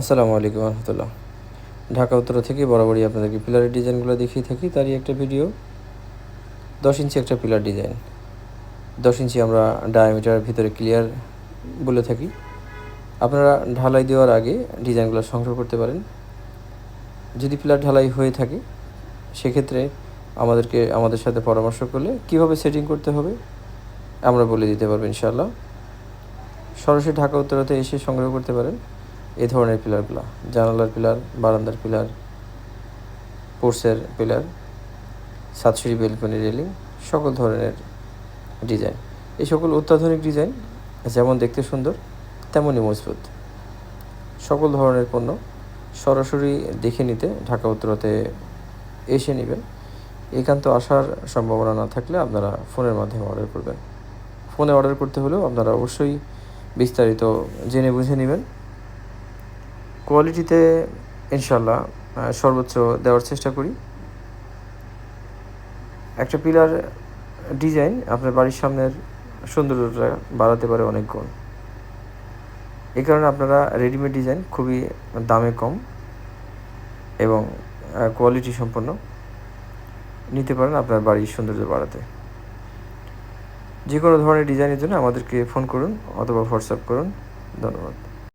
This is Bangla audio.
আসসালামু আলাইকুম রহমতুল্লাহ। ঢাকা উত্তর থেকে বরাবরই আপনাদেরকে পিলারের ডিজাইনগুলো দেখিয়ে থাকি, তারই একটা ভিডিও দশ ইঞ্চি একটা পিলার ডিজাইন দশ ইঞ্চি আমরা ডায়ামিটার ভিতরে ক্লিয়ার বলে থাকি। আপনারা ঢালাই দেওয়ার আগে ডিজাইনগুলো সংগ্রহ করতে পারেন। যদি পিলার ঢালাই হয়ে থাকে, সেক্ষেত্রে আমাদেরকে আমাদের সাথে পরামর্শ করলে কীভাবে সেটিং করতে হবে, আমরা বলে দিতে পারব ইনশাআল্লাহ। সরাসরি ঢাকা উত্তরাতে এসে সংগ্রহ করতে পারেন। এই ধরনের পিলারগুলো জানালার পিলার বারান্দার পিলার পোর্সের পিলার সাতশিরি বেলকনি রেলিং সকল ধরনের ডিজাইন এই সকল অত্যাধুনিক ডিজাইন যেমন দেখতে সুন্দর, তেমনই মজবুত। সকল ধরনের পণ্য সরাসরি দেখে নিতে ঢাকা উত্তরাতে এসে নেবেন। একান্ত আসার সম্ভাবনা না থাকলে আপনারা ফোনের মাধ্যমে অর্ডার করবেন। ফোনে অর্ডার করতে হলেও আপনারা অবশ্যই বিস্তারিত জেনে বুঝে নেবেন। কোয়ালিটিতে ইনশাল্লাহ সর্বোচ্চ দেওয়ার চেষ্টা করি। একটা পিলার ডিজাইন আপনার বাড়ির সামনের সৌন্দর্যটা বাড়াতে পারে অনেক গুণ। এই কারণে আপনারা রেডিমেড ডিজাইন খুবই দামে কম এবং কোয়ালিটি সম্পন্ন নিতে পারেন আপনার বাড়ির সৌন্দর্য বাড়াতে। যে কোনো ধরনের ডিজাইনের জন্য আমাদেরকে ফোন করুন অথবা হোয়াটসঅ্যাপ করুন। ধন্যবাদ।